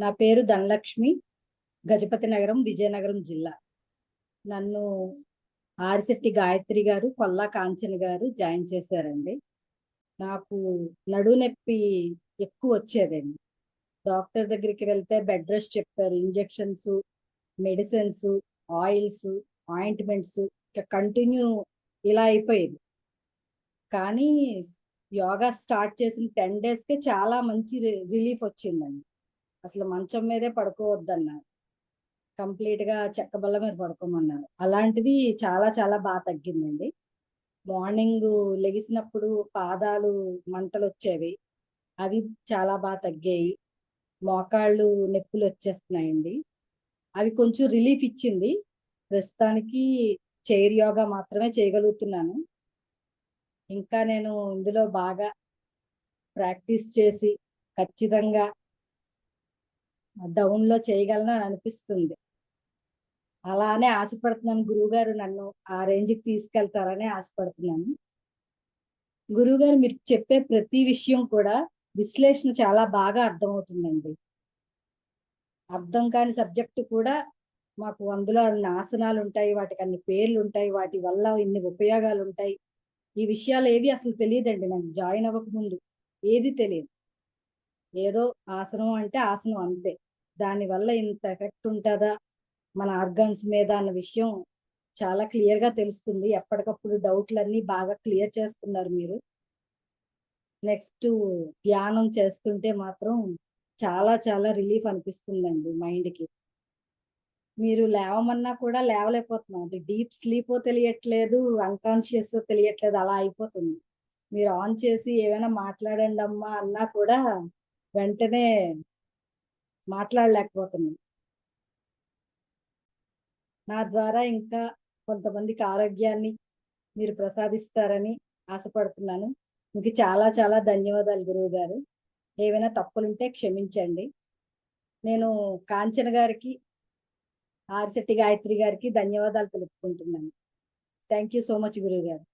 నా పేరు ధనలక్ష్మి గజపతి నగరం విజయనగరం జిల్లా. నన్ను ఆరిశెట్టి గాయత్రి గారు కొల్లా కాంచన్ గారు జాయిన్ చేశారండి. నాకు నడు నొప్పి ఎక్కువ వచ్చేదండి. డాక్టర్ దగ్గరికి వెళ్తే బెడ్ రెస్ట్ చెప్పారు. Injections medicines oils ointments continue ఇలా అయిపోయేది. కానీ యోగా స్టార్ట్ చేసిన టెన్ డేస్కే చాలా మంచి రిలీఫ్ వచ్చిందండి. అసలు మంచం మీదే పడుకోవద్దన్నారు. కంప్లీట్గా చెక్క బల్ల మీద పడుకోమన్నారు. అలాంటిది చాలా చాలా బాగా తగ్గిందండి. మార్నింగ్ లెగిసినప్పుడు పాదాలు మంటలు వచ్చేవి అవి చాలా బాగా తగ్గాయి. మోకాళ్ళు నొప్పులు వచ్చేస్తున్నాయండి అవి కొంచెం రిలీఫ్ ఇచ్చింది. ప్రస్తుతానికి చైర్ యోగా మాత్రమే చేయగలుగుతున్నాను. ఇంకా నేను ఇందులో బాగా ప్రాక్టీస్ చేసి ఖచ్చితంగా డౌన్లో చేయగలను అని అనిపిస్తుంది. అలానే ఆశపడుతున్నాను. గురువుగారు నన్ను ఆ రేంజ్కి తీసుకెళ్తారని ఆశపడుతున్నాను. గురువుగారు మీరు చెప్పే ప్రతి విషయం కూడా విశ్లేషణ చాలా బాగా అర్థమవుతుందండి. అర్థం కాని సబ్జెక్టు కూడా మాకు అందులో నాశనాలు ఆసనాలు ఉంటాయి వాటికి అన్ని పేర్లు ఉంటాయి వాటి వల్ల ఇన్ని ఉపయోగాలు ఉంటాయి. ఈ విషయాలు ఏవి అసలు తెలియదండి నాకు. జాయిన్ అవ్వకముందు ఏది తెలియదు. ఏదో ఆసనం అంటే ఆసనం అంతే. దానివల్ల ఇంత ఎఫెక్ట్ ఉంటుందా? మన ఆర్గన్స్ మీద అన్న విషయం చాలా క్లియర్గా తెలుస్తుంది. ఎప్పటికప్పుడు డౌట్లన్నీ బాగా క్లియర్ చేస్తున్నారు మీరు. నెక్స్ట్ ధ్యానం చేస్తుంటే మాత్రం చాలా చాలా రిలీఫ్ అనిపిస్తుందండి మైండ్కి మీరు లేవమన్నా కూడా లేవలేకపోతున్నాం. అంటే డీప్ స్లీప్ తెలియట్లేదు అన్కాన్షియస్ తెలియట్లేదు అలా అయిపోతుంది. మీరు ఆన్ చేసి ఏమైనా మాట్లాడండి అమ్మా అన్నా కూడా వెంటనే మాట్లాడలేకపోతున్నాం నా ద్వారా ఇంకా కొంతమందికి ఆరోగ్యాన్ని మీరు ప్రసాదిస్తారని ఆశపడుతున్నాను. మీకు చాలా చాలా ధన్యవాదాలు గురువు గారు ఏవైనా తప్పులుంటే క్షమించండి. నేను కాంచన గారికి ఆరిశెట్టి గాయత్రి గారికి ధన్యవాదాలు తెలుపుకుంటున్నాను. థ్యాంక్ యూ సో మచ్ గురువు గారు